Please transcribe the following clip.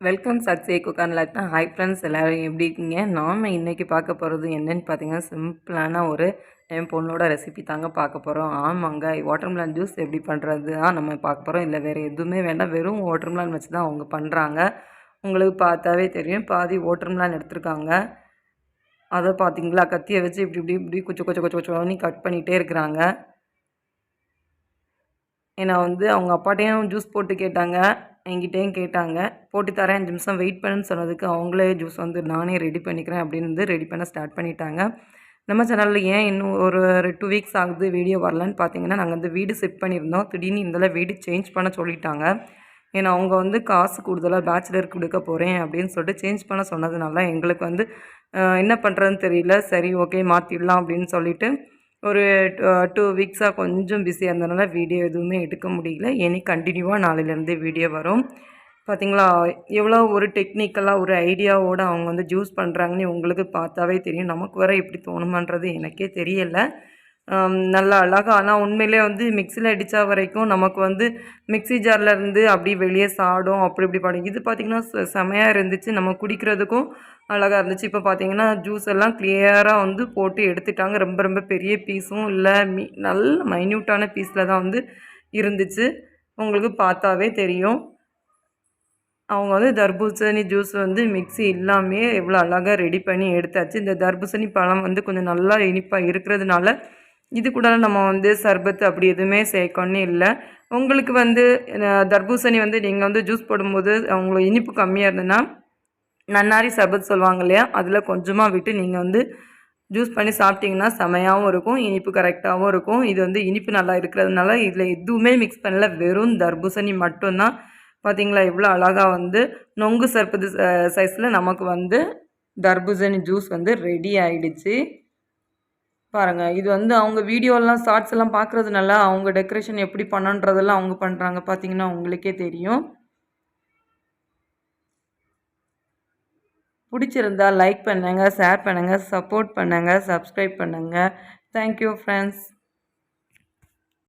Welcome சக்ஸே குக்கான் லைக் தான் ஹாய் ஃப்ரெண்ட்ஸ் எல்லோரும் எப்படி இருக்கீங்க? நாம் இன்றைக்கி பார்க்க போகிறது என்னன்னு பார்த்தீங்கன்னா சிம்பிளான ஒரு என் பொண்ணோட ரெசிபி தாங்க பார்க்க போகிறோம் ஆமாங்க. வாட்டர்மெலன் ஜூஸ் எப்படி பண்ணுறது தான் நம்ம பார்க்க போகிறோம் இல்லை வேறு எதுவுமே வேண்டாம். வெறும் வாட்டர்மெலன் வச்சு தான் அவங்க பண்ணுறாங்க உங்களுக்கு பார்த்தாவே தெரியும். பாதி வாட்டர்மெலன் எடுத்திருக்காங்க. அதை பார்த்தீங்களா? கத்தியை வச்சு இப்படி இப்படி இப்படி கொச்சு கொச்சு கொச்சு கொச்சு கட் பண்ணிகிட்டே இருக்கிறாங்க. ஏன்னா வந்து அவங்க அப்பாட்டையும் ஜூஸ் போட்டு கேட்டாங்க. என்கிட்டேயும் கேட்டாங்க. போட்டு தரேன் அஞ்சு நிமிஷம் வெயிட் பண்ணுன்னு சொன்னதுக்கு அவங்களே ஜூஸ் வந்து நானே ரெடி பண்ணிக்கிறேன் அப்படின்னு வந்து ரெடி பண்ண ஸ்டார்ட் பண்ணிட்டாங்க. நம்ம சேனலில் ஏன் இன்னும் ஒரு டூ வீக்ஸ் ஆகுது வீடியோ வரலன்னு பார்த்தீங்கன்னா நாங்கள் வந்து வீடு செட் பண்ணியிருந்தோம். திடீர்னு இந்தளவு வீடு சேஞ்ச் பண்ண சொல்லிட்டாங்க. ஏன்னா அவங்க வந்து காசு கூடுதலாக பேச்சுலர் கொடுக்க போகிறேன் அப்படின்னு சொல்லிட்டு சேஞ்ச் பண்ண சொன்னதுனால எங்களுக்கு வந்து என்ன பண்ணுறதுன்னு தெரியல. சரி ஓகே மாற்றிடலாம் அப்படின்னு சொல்லிவிட்டு ஒரு டூ வீக்ஸாக கொஞ்சம் பிஸியாக இருந்ததுனால வீடியோ எதுவுமே எடுக்க முடியல. இனி கண்டினியூவாக நாளையிலேருந்து வீடியோ வரும். பார்த்திங்களா எவ்வளோ ஒரு டெக்னிக்கலாக ஒரு ஐடியாவோடு அவங்க வந்து ஜூஸ் பண்ணுறாங்கன்னு உங்களுக்கு பார்த்தாவே தெரியும். நமக்கு வர எப்படி தோணுமான்றது எனக்கே தெரியலை. நல்லா அழகாக ஆனால் உண்மையிலே வந்து மிக்சியில் அடித்தா வரைக்கும் நமக்கு வந்து மிக்சி ஜாரில் இருந்து அப்படி வெளியே சாடும் அப்படி இப்படி பாடும் இது பார்த்திங்கன்னா செமையாக இருந்துச்சு. நம்ம குடிக்கிறதுக்கும் அழகாக இருந்துச்சு. இப்போ பார்த்திங்கன்னா ஜூஸ் எல்லாம் கிளியராக வந்து போட்டு எடுத்துட்டாங்க. ரொம்ப ரொம்ப பெரிய பீஸும் இல்லை. மீ நல்ல மைன்யூட்டான பீஸில் தான் வந்து இருந்துச்சு. உங்களுக்கு பார்த்தாவே தெரியும். அவங்க வந்து தர்பூசணி ஜூஸ் வந்து மிக்சி இல்லாமே எவ்வளோ அழகாக ரெடி பண்ணி எடுத்தாச்சு. இந்த தர்பூசணி பழம் வந்து கொஞ்சம் நல்லா இனிப்பாக இருக்கிறதுனால இது கூட நம்ம வந்து சர்பத்து அப்படி எதுவுமே சேர்க்கணும்னு இல்லை. உங்களுக்கு வந்து தர்பூசணி வந்து நீங்கள் வந்து ஜூஸ் போடும்போது உங்களுக்கு இனிப்பு கம்மியாக இருந்ததுன்னா நன்னாரி சர்பத் சொல்லுவாங்க இல்லையா? அதில் கொஞ்சமாக விட்டு நீங்கள் வந்து ஜூஸ் பண்ணி சாப்பிட்டிங்கன்னா செமையாகவும் இருக்கும் இனிப்பு கரெக்டாகவும் இருக்கும். இது வந்து இனிப்பு நல்லா இருக்கிறதுனால இதில் எதுவுமே மிக்ஸ் பண்ணல. வெறும் தர்பூசணி மட்டும்தான். பார்த்தீங்களா எவ்வளோ அழகாக வந்து நொங்கு சர்பது சைஸில் நமக்கு வந்து தர்பூசணி ஜூஸ் வந்து ரெடி ஆகிடுச்சு பாருங்கள் இது வந்து அவங்க வீடியோலாம் ஷார்ட்ஸ் எல்லாம் பார்க்குறதுனால அவங்க டெக்கரேஷன் எப்படி பண்ணுன்றதெல்லாம் அவங்க பண்ணுறாங்க பார்த்தீங்கன்னா உங்களுக்கே தெரியும். பிடிச்சிருந்தா லைக் பண்ணுங்கள் ஷேர் பண்ணுங்கள் சப்போர்ட் பண்ணுங்கள் சப்ஸ்கிரைப் பண்ணுங்கள் தேங்க்யூ ஃப்ரெண்ட்ஸ்